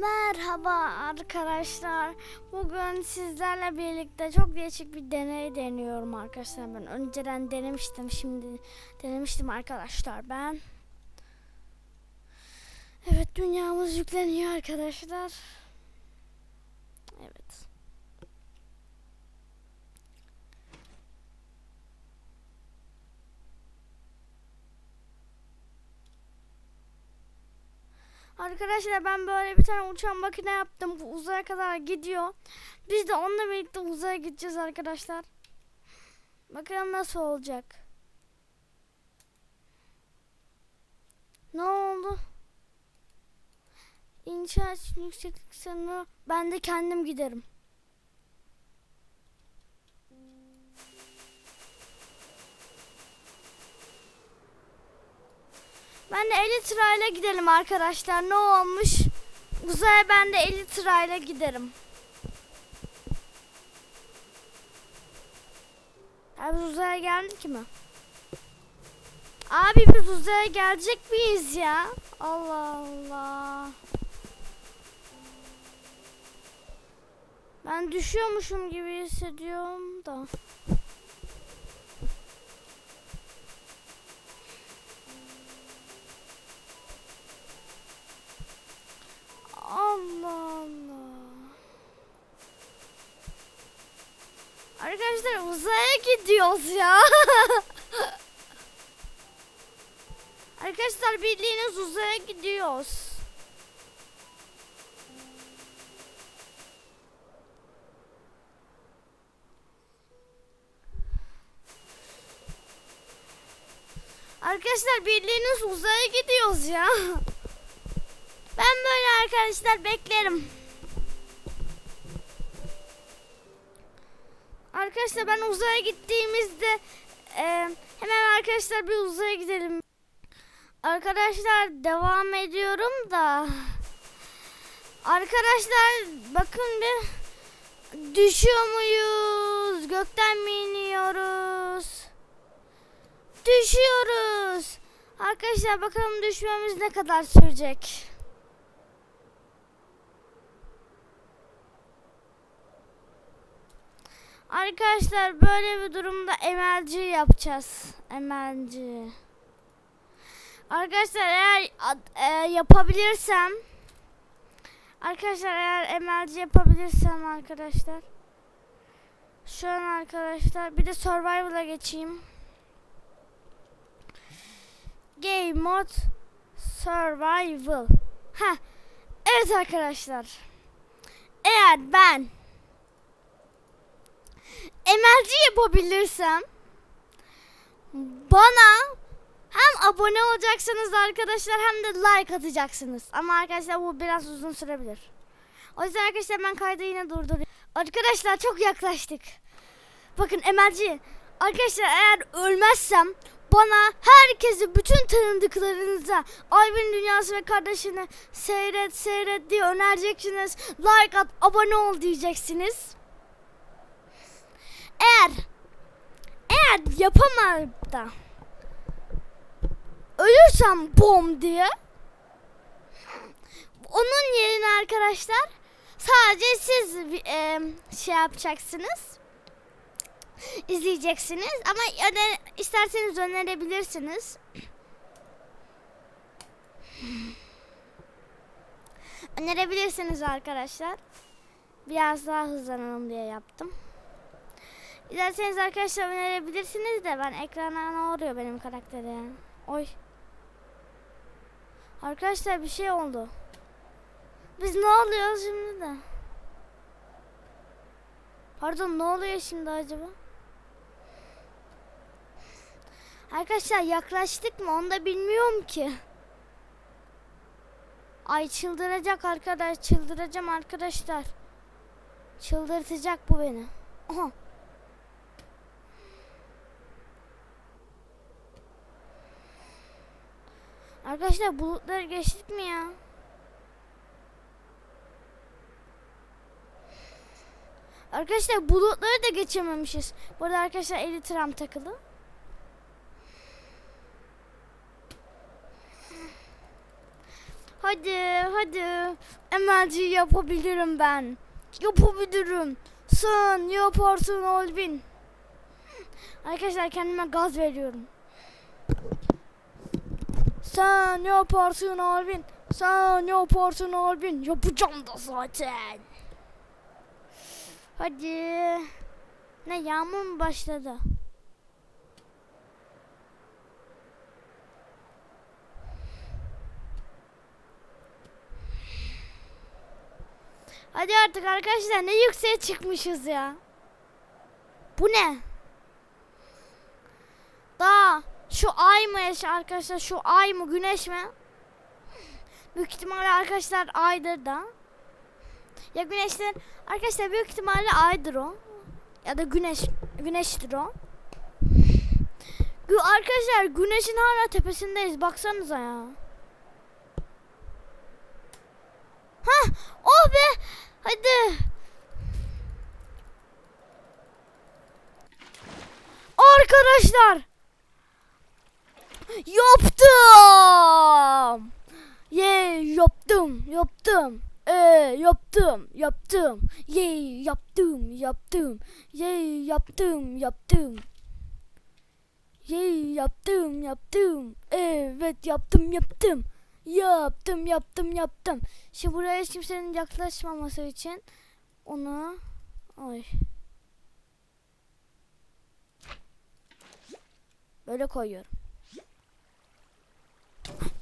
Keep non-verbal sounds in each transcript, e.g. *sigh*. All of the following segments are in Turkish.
Merhaba arkadaşlar. Bugün sizlerle birlikte çok değişik bir deney deniyorum arkadaşlar. Ben önceden denemiştim. Şimdi denemiştim arkadaşlar ben. Evet dünyamız yükleniyor arkadaşlar. Evet. Arkadaşlar ben böyle bir tane uçan makine yaptım. Bu uzaya kadar gidiyor. Biz de onunla birlikte uzaya gideceğiz arkadaşlar. Bakalım nasıl olacak. Ne oldu? İnşaat yükseklik sınırı. Ben de kendim giderim. Ben de 50 lirayla gidelim arkadaşlar. Ne olmuş? Uzaya ben de 50 lirayla giderim. Abi uzaya geldik mi? Abi biz uzaya gelecek miyiz ya? Allah Allah. Ben düşüyormuşum gibi hissediyorum da. Allah Allah. Arkadaşlar uzaya gidiyoruz ya. *laughs* Arkadaşlar bildiğiniz uzaya gidiyoruz. Arkadaşlar bildiğiniz uzaya gidiyoruz ya. *laughs* Arkadaşlar beklerim. Arkadaşlar ben uzaya gittiğimizde e, hemen arkadaşlar bir uzaya gidelim. Arkadaşlar devam ediyorum da. Arkadaşlar bakın bir düşüyor muyuz? Gökten mi iniyoruz? Düşüyoruz. Arkadaşlar bakalım düşmemiz ne kadar sürecek. Arkadaşlar böyle bir durumda emelci yapacağız. Emelci. Arkadaşlar eğer e, yapabilirsem Arkadaşlar eğer emelci yapabilirsem arkadaşlar Şu an arkadaşlar bir de survival'a geçeyim. Game mod survival. Ha. Evet arkadaşlar. Eğer ben emelci yapabilirsem bana hem abone olacaksınız arkadaşlar hem de like atacaksınız. Ama arkadaşlar bu biraz uzun sürebilir. O yüzden arkadaşlar ben kaydı yine durduruyorum. Arkadaşlar çok yaklaştık. Bakın emelci. Arkadaşlar eğer ölmezsem bana herkesi bütün tanıdıklarınıza Ayvin Dünyası ve kardeşini seyret seyret diye önereceksiniz. Like at abone ol diyeceksiniz. Eğer eğer yapamam da ölürsem bom diye onun yerine arkadaşlar sadece siz e, şey yapacaksınız izleyeceksiniz ama öner, isterseniz önerebilirsiniz. Önerebilirsiniz arkadaşlar. Biraz daha hızlanalım diye yaptım. İsterseniz arkadaşlar önerebilirsiniz de ben ekrana ne oluyor benim karaktere. Oy. Arkadaşlar bir şey oldu. Biz ne oluyor şimdi de? Pardon ne oluyor şimdi acaba? Arkadaşlar yaklaştık mı onu da bilmiyorum ki. Ay çıldıracak arkadaş çıldıracağım arkadaşlar. Çıldırtacak bu beni. Aha. Arkadaşlar bulutları geçtik mi ya? Arkadaşlar bulutları da geçememişiz. Bu arada arkadaşlar 50 tram takılı. Hadi hadi. Emelciyi yapabilirim ben. Yapabilirim. Sen yaparsın Olvin. Arkadaşlar kendime gaz veriyorum. Sen yaparsın Alvin. Sen yaparsın Alvin. Yapacağım da zaten. Hadi. Ne yağmur mu başladı? Hadi artık arkadaşlar ne yükseğe çıkmışız ya. Bu ne? Daha şu ay mı arkadaşlar şu ay mı güneş mi? Büyük ihtimalle arkadaşlar aydır da. Ya güneşler arkadaşlar büyük ihtimalle aydır o. Ya da güneş güneştir o. Arkadaşlar güneşin hala tepesindeyiz baksanıza ya. Hah oh be hadi. Arkadaşlar Yaptım. Ye yaptım yaptım. Ee, yaptım yaptım. Ye yaptım yaptım. Ye yaptım yaptım. Ye yaptım yaptım. Evet yaptım yaptım. Yaptım yaptım yaptım. Şimdi buraya hiç kimsenin yaklaşmaması için onu ay böyle koyuyorum.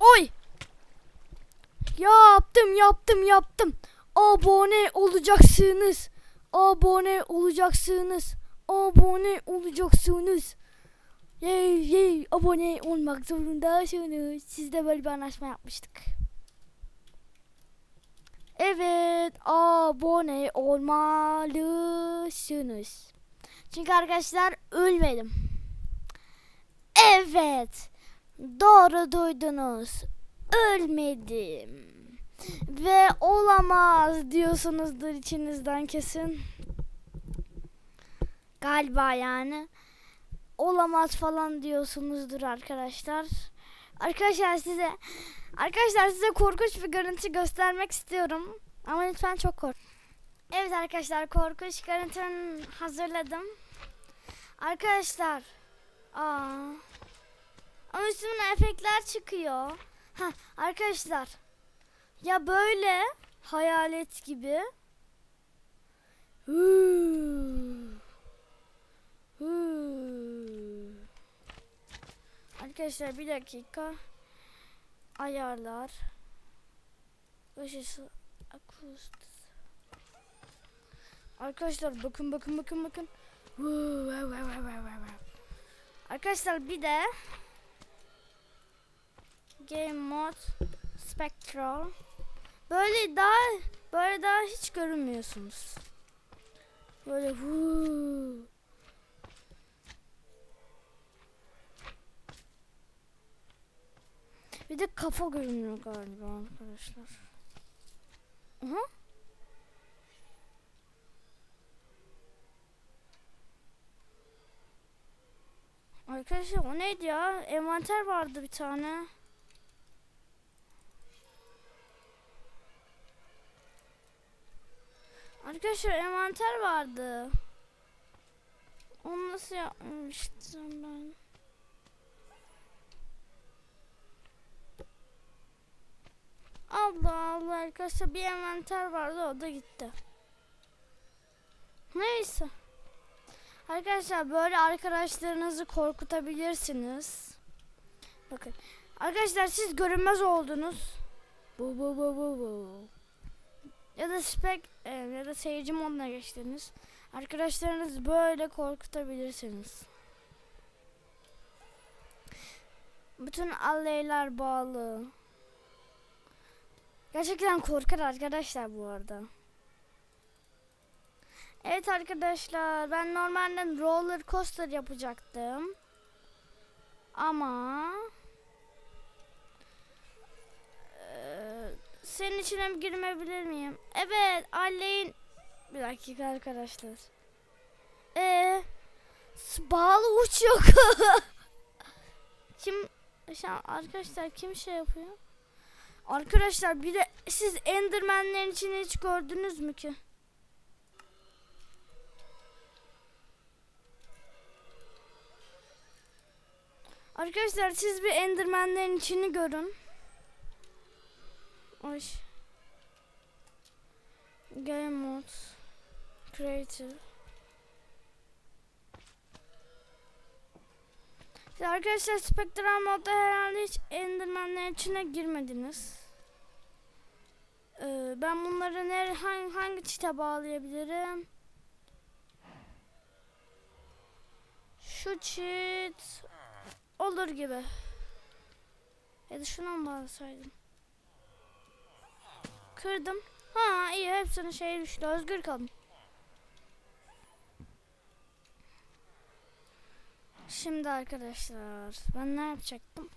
Oy! Yaptım yaptım yaptım. Abone olacaksınız. Abone olacaksınız. Abone olacaksınız. Yey yey abone olmak zorundasınız. Siz de böyle bir anlaşma yapmıştık. Evet abone olmalısınız. Çünkü arkadaşlar ölmedim. Evet. Doğru duydunuz. Ölmedim. Ve olamaz diyorsunuzdur içinizden kesin. Galiba yani. Olamaz falan diyorsunuzdur arkadaşlar. Arkadaşlar size Arkadaşlar size korkunç bir görüntü göstermek istiyorum. Ama lütfen çok kork. Evet arkadaşlar korkunç görüntümü hazırladım. Arkadaşlar. Aa. Ama üstüne efektler çıkıyor. Ha arkadaşlar. Ya böyle hayalet gibi. Arkadaşlar bir dakika. Ayarlar. Işısı. Akustis. Arkadaşlar bakın bakın bakın bakın. Arkadaşlar bir de Game Mode Spectral. Böyle daha böyle daha hiç görünmüyorsunuz. Böyle huu. Bir de kafa görünüyor galiba arkadaşlar. Aha. Arkadaşlar o neydi ya? Envanter vardı bir tane. Arkadaşlar envanter vardı. Onu nasıl yapmıştım ben? Allah Allah arkadaşlar bir envanter vardı o da gitti. Neyse. Arkadaşlar böyle arkadaşlarınızı korkutabilirsiniz. Bakın. Arkadaşlar siz görünmez oldunuz. Bu bu bu bu bu. Ya da spek e, ya da seyirci moduna geçtiniz. Arkadaşlarınız böyle korkutabilirsiniz. Bütün alleyler bağlı. Gerçekten korkar arkadaşlar bu arada. Evet arkadaşlar ben normalde roller coaster yapacaktım. Ama senin içine girmebilir miyim? Evet Aley'in bir dakika arkadaşlar. Ee, bağlı uç yok. *laughs* kim arkadaşlar kim şey yapıyor? Arkadaşlar bir de siz Enderman'lerin içini hiç gördünüz mü ki? Arkadaşlar siz bir Enderman'lerin içini görün. Oy. Game mode. Creative. Siz arkadaşlar Spectral modda herhalde hiç Enderman'lerin içine girmediniz. Ee, ben bunları nere, hangi, hangi çite bağlayabilirim? Şu çit olur gibi. Ya da şuna mı bağlasaydım? Kırdım. Ha iyi hepsinin şey düştü. Özgür kalın. Şimdi arkadaşlar ben ne yapacaktım?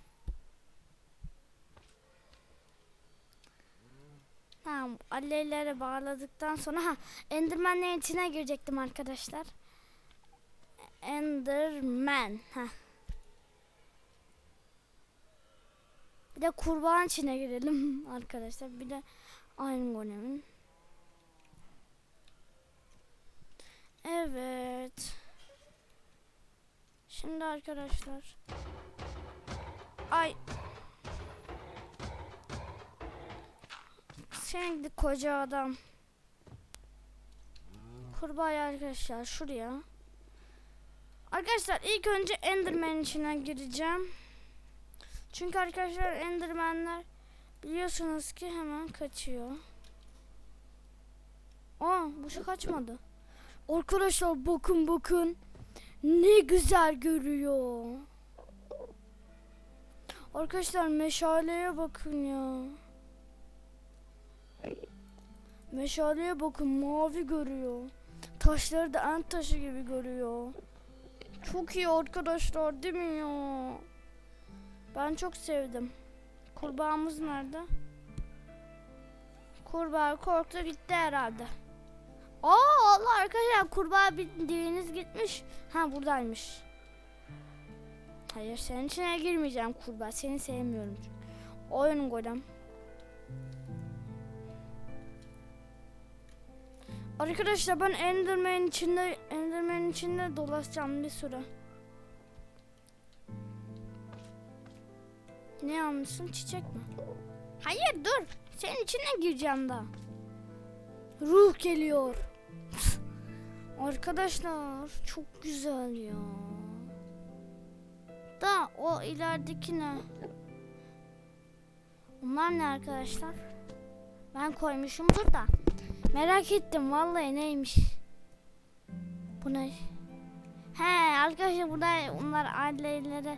Tamam alevleri bağladıktan sonra ha Enderman'lerin içine girecektim arkadaşlar. Enderman ha. Bir de kurban içine girelim *laughs* arkadaşlar. Bir de Iron Golem'in. Evet. Şimdi arkadaşlar. Ay. Şimdi koca adam. Kurbağa arkadaşlar şuraya. Arkadaşlar ilk önce Enderman içine gireceğim. Çünkü arkadaşlar Enderman'ler biliyorsunuz ki hemen kaçıyor. Aa bu şey kaçmadı. Arkadaşlar bakın bakın. Ne güzel görüyor. Arkadaşlar meşaleye bakın ya. Meşaleye bakın mavi görüyor. Taşları da en taşı gibi görüyor. Çok iyi arkadaşlar değil mi ya? Ben çok sevdim. Kurbağamız nerede? Kurbağa korktu gitti herhalde. Aa Allah arkadaşlar kurbağa bildiğiniz gitmiş. Ha buradaymış. Hayır senin içine girmeyeceğim kurbağa. Seni sevmiyorum. Oyun golem. Arkadaşlar ben Enderman'in içinde Enderman'in içinde dolaşacağım bir süre. Ne almışsın? Çiçek mi? Hayır dur. Senin içine gireceğim daha. Ruh geliyor. *laughs* Arkadaşlar çok güzel ya. Da o ilerideki ne? Bunlar ne arkadaşlar? Ben koymuşumdur da. Merak ettim vallahi neymiş. Bu ne? He arkadaşlar burada bunlar aileleri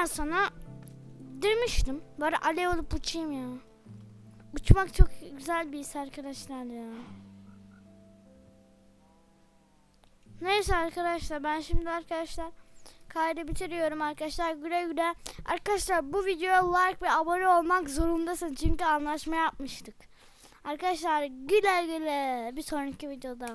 Ben sana demiştim. Böyle alev olup uçayım ya. Uçmak çok güzel bir his arkadaşlar ya. Neyse arkadaşlar ben şimdi arkadaşlar kaydı bitiriyorum arkadaşlar güle güle. Arkadaşlar bu videoya like ve abone olmak zorundasın çünkü anlaşma yapmıştık. Arkadaşlar güle güle bir sonraki videoda.